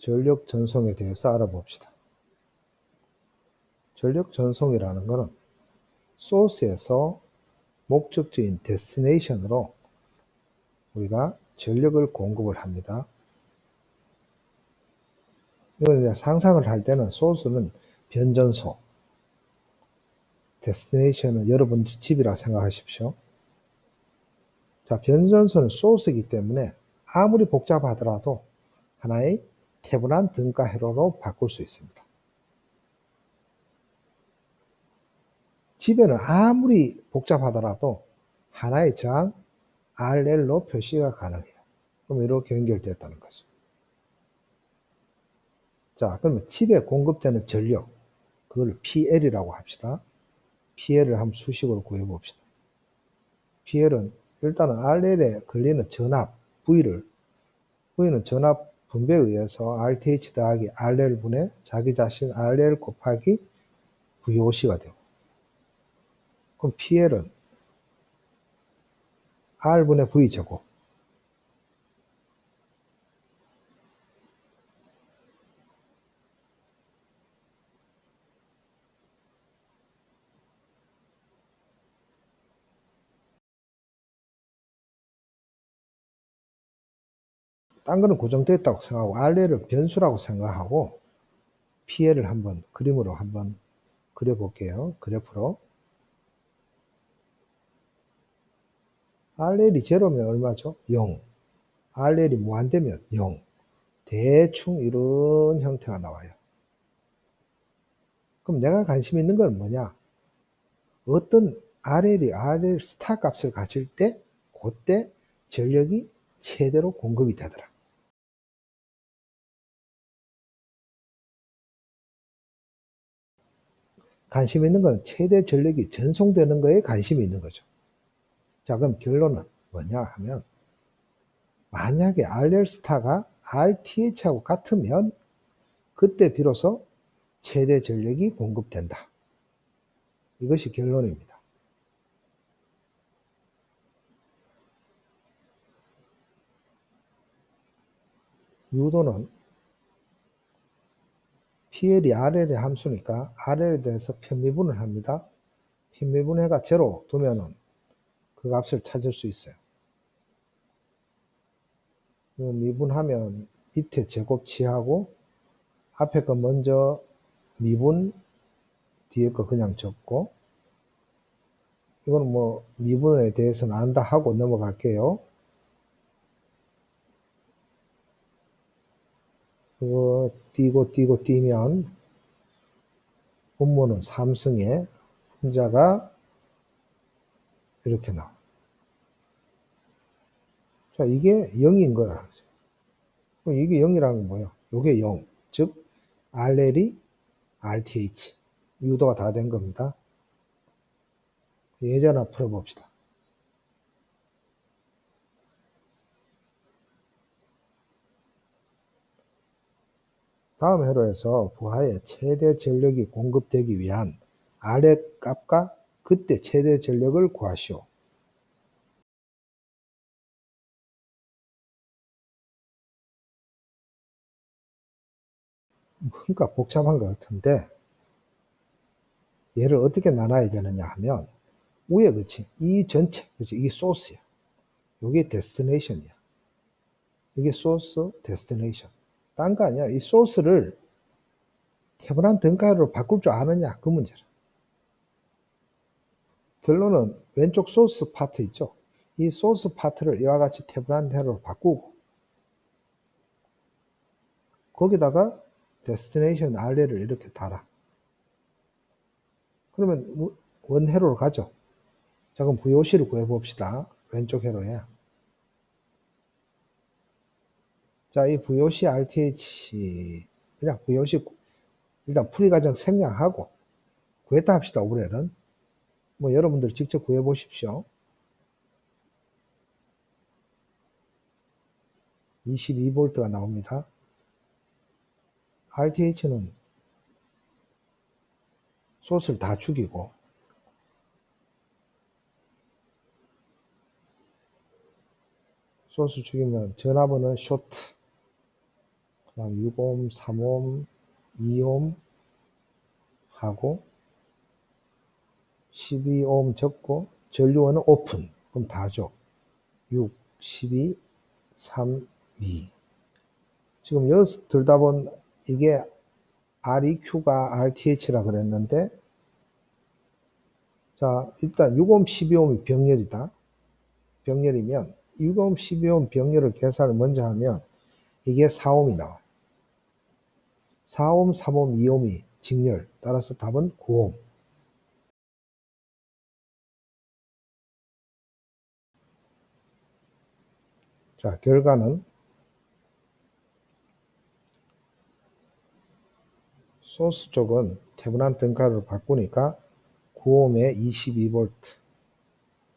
전력 전송에 대해서 알아봅시다. 전력 전송이라는 것은 소스에서 목적지인 데스티네이션으로 우리가 전력을 공급을 합니다. 이제 상상을 할 때는 소스는 변전소, 데스티네이션은 여러분 집이라 생각하십시오. 자, 변전소는 소스이기 때문에 아무리 복잡하더라도 하나의 태분한 등가 회로로 바꿀 수 있습니다. 집에는 아무리 복잡하더라도 하나의 저항 RL로 표시가 가능해요. 그럼 이렇게 연결됐다는 거죠. 자, 그러면 집에 공급되는 전력, 그걸 PL이라고 합시다. PL을 한번 수식으로 구해봅시다. PL은 일단은 RL에 걸리는 전압, V를, V는 전압 분배에 의해서 RTH 더하기 RL분의 자기 자신 RL 곱하기 VOC가 되고, 그럼 PL은 R분의 V제곱, 딴 거는 고정됐다고 생각하고 RL을 변수라고 생각하고 PL을 한번 그림으로 한번 그려볼게요. 그래프로. RL이 제로면 얼마죠? 0. RL이 무한되면 0. 대충 이런 형태가 나와요. 그럼 내가 관심 있는 건 뭐냐? 어떤 RL이 RL 스타 값을 가질 때 그때 전력이 최대로 공급이 되더라. 관심 있는 건 최대 전력이 전송되는 거에 관심이 있는 거죠. 자, 그럼 결론은 뭐냐 하면 만약에 RL 스타가 RTH하고 같으면 그때 비로소 최대 전력이 공급된다. 이것이 결론입니다. 유도는 PL이 RL의 함수니까 RL에 대해서 편미분을 합니다. 편미분해가 제로 두면은 그 값을 찾을 수 있어요. 미분하면 밑에 제곱 치하고 앞에 거 먼저 미분 뒤에 거 그냥 적고 이거는 뭐 미분에 대해서는 안다 하고 넘어갈게요. 이거 띄고 띄고 띄면 분모는 삼승에 혼자가 이렇게 나와. 자, 이게 0인 거야. 그럼 이게 0이라는 건 뭐예요? 이게 0. 즉, RL이 RTH. 유도가 다 된 겁니다. 예제 하나 풀어봅시다. 다음 회로에서 부하에 최대 전력이 공급되기 위한 아래 값과 그때 최대 전력을 구하시오. 뭔가 복잡한 것 같은데 얘를 어떻게 나눠야 되느냐 하면 위에 그치 이 전체 그치 이 소스야. 이게 데스티네이션이야. 이게 소스 데스티네이션 딴 거 아니야 이 소스를 태블한 등가로 바꿀 줄 아느냐 그 문제라 결론은 왼쪽 소스 파트 있죠 이 소스 파트를 이와 같이 태블한 대로 바꾸고 거기다가 데스티네이션 RL을 이렇게 달아. 그러면 원회로로 가죠. 자, 그럼 VOC를 구해봅시다. 왼쪽 회로에. 자, 이 VOC RTH, 그냥 VOC, 일단 풀이 과정 생략하고, 구했다 합시다, 오브렐은. 뭐, 여러분들 직접 구해 보십시오. 22V가 나옵니다. RTH는 소스를 다 죽이고 소스 죽이면 전압은 쇼트 6옴, 3옴, 2옴 하고 12옴 적고 전류원은 오픈. 그럼 다죠. 6, 12, 3, 2. 지금 여기서 들다 본 이게 REQ가 RTH라 그랬는데 자 일단 6옴 12옴이 병렬이다. 병렬이면 6옴 12옴 병렬을 계산을 먼저 하면 이게 4옴이 나와. 4옴, 3옴, 2옴이 직렬. 따라서 답은 9옴. 자, 결과는 소스 쪽은 태분한 등가를 바꾸니까 9옴에 22V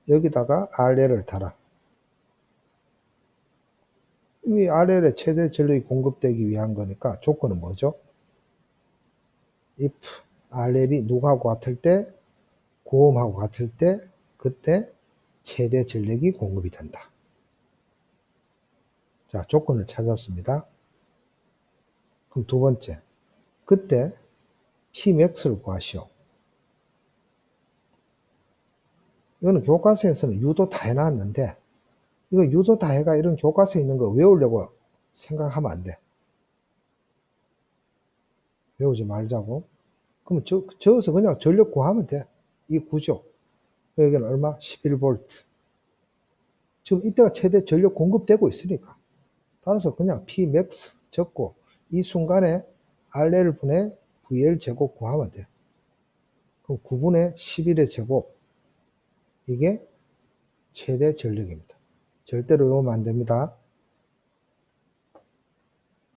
여기다가 RL을 달아 이 RL에 최대 전력이 공급되기 위한 거니까 조건은 뭐죠? if RL이 누구하고 같을 때 9옴하고 같을 때 그때 최대 전력이 공급이 된다. 자, 조건을 찾았습니다. 그럼 두 번째. 그때 Pmax를 구하시오. 이거는 교과서에서는 유도 다 해놨는데, 이거 유도 다 해가 이런 교과서에 있는 거 외우려고 생각하면 안 돼. 외우지 말자고. 그러면 저, 저어서 그냥 전력 구하면 돼. 이 구조. 여기는 얼마? 11V. 지금 이때가 최대 전력 공급되고 있으니까. 따라서 그냥 Pmax 적고 이 순간에 RL 분의 VL 제곱 구하면 돼. 그럼 9분의 11의 제곱 이게 최대 전력입니다. 절대로 외우면 안 됩니다.